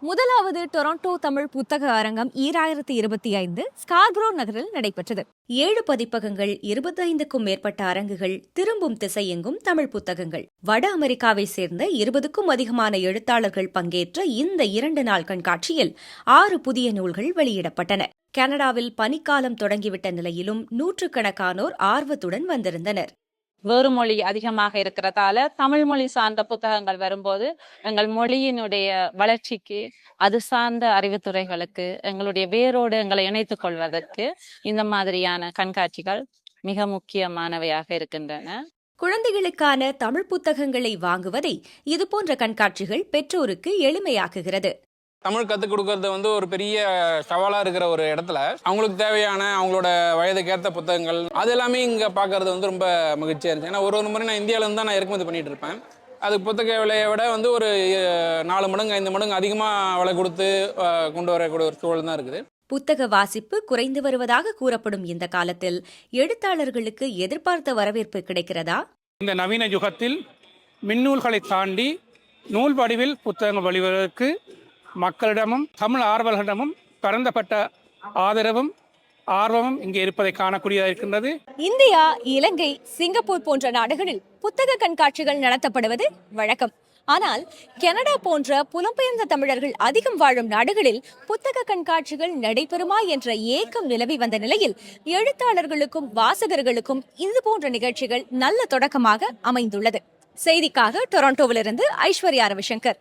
முதலாவது டொரண்டோ தமிழ் புத்தக அரங்கம் ஈராயிரத்தி இருபத்தி ஐந்து ஸ்கார்ப்ரோ நகரில் நடைபெற்றது. ஏழு பதிப்பகங்கள் இருபத்தைந்துக்கும் மேற்பட்ட அரங்குகள் திரும்பும் திசையெங்கும் தமிழ் புத்தகங்கள். வட அமெரிக்காவை சேர்ந்த இருபதுக்கும் அதிகமான எழுத்தாளர்கள் பங்கேற்ற இந்த இரண்டு நாள் கண்காட்சியில் ஆறு புதிய நூல்கள் வெளியிடப்பட்டன. கனடாவில் பனிக்காலம் தொடங்கிவிட்ட நிலையிலும் நூற்றுக்கணக்கானோர் ஆர்வத்துடன் வந்திருந்தனர். வேறு மொழி அதிகமாக இருக்கிறதால தமிழ் மொழி சார்ந்த புத்தகங்கள் வரும்போது எங்கள் மொழியினுடைய வளர்ச்சிக்கு அது சார்ந்த அறிவுத்துறைகளுக்கு எங்களுடைய வேரோடு எங்களை இணைத்துக் கொள்வதற்கு இந்த மாதிரியான கண்காட்சிகள் மிக முக்கியமானவையாக இருக்கின்றன. குழந்தைகளுக்கான தமிழ் புத்தகங்களை வாங்குவதை இதுபோன்ற கண்காட்சிகள் பெற்றோருக்கு எளிமையாக்குகிறது. தமிழ் கற்றுக் கொடுக்கறது வந்து ஒரு பெரிய சவாலாக இருக்கிற ஒரு இடத்துல. அவங்களுக்கு தேவையான அவங்களோட வயதுக்கேற்ற புத்தகங்கள் அது எல்லாமே இங்கே பார்க்கறது வந்து ரொம்ப மகிழ்ச்சியாக இருந்துச்சு. ஏன்னா ஒரு ஒரு முறை நான் இந்தியாவிலேருந்து தான் நான் இறக்குமதி பண்ணிட்டு இருப்பேன். அது புத்தக விலையை விட வந்து ஒரு நாலு மடங்கு ஐந்து மடங்கு அதிகமாக விலை கொடுத்து கொண்டு வரக்கூடிய ஒரு சூழல் தான் இருக்குது. புத்தக வாசிப்பு குறைந்து வருவதாக கூறப்படும் இந்த காலத்தில் எழுத்தாளர்களுக்கு எதிர்பார்த்த வரவேற்பு கிடைக்கிறதா? இந்த நவீன யுகத்தில் மின்னூல்களை தாண்டி நூல் வடிவில் புத்தகங்கள் வெளிவருவதற்கு மக்களிடமும் தமிழ் ஆர்வலர்களிடமும் பரந்தப்பட்ட ஆதரவும் ஆர்வமும் இங்கே இருப்பதை காணக்கூடியதாக இருக்கின்றது. இந்தியா இலங்கை சிங்கப்பூர் போன்ற நாடுகளில் புத்தக கண்காட்சிகள் நடத்தப்படுவது வழக்கம். ஆனால் கனடா போன்ற புலம்பெயர்ந்த தமிழர்கள் அதிகம் வாழும் நாடுகளில் புத்தக கண்காட்சிகள் நடைபெறுமா என்ற ஏக்கம் நிலவி வந்த நிலையில் எழுத்தாளர்களுக்கும் வாசகர்களுக்கும் இது போன்ற நிகழ்ச்சிகள் நல்ல தொடக்கமாக அமைந்துள்ளது. செய்திக்காக டொரண்டோவிலிருந்து ஐஸ்வர்யா ரவிசங்கர்.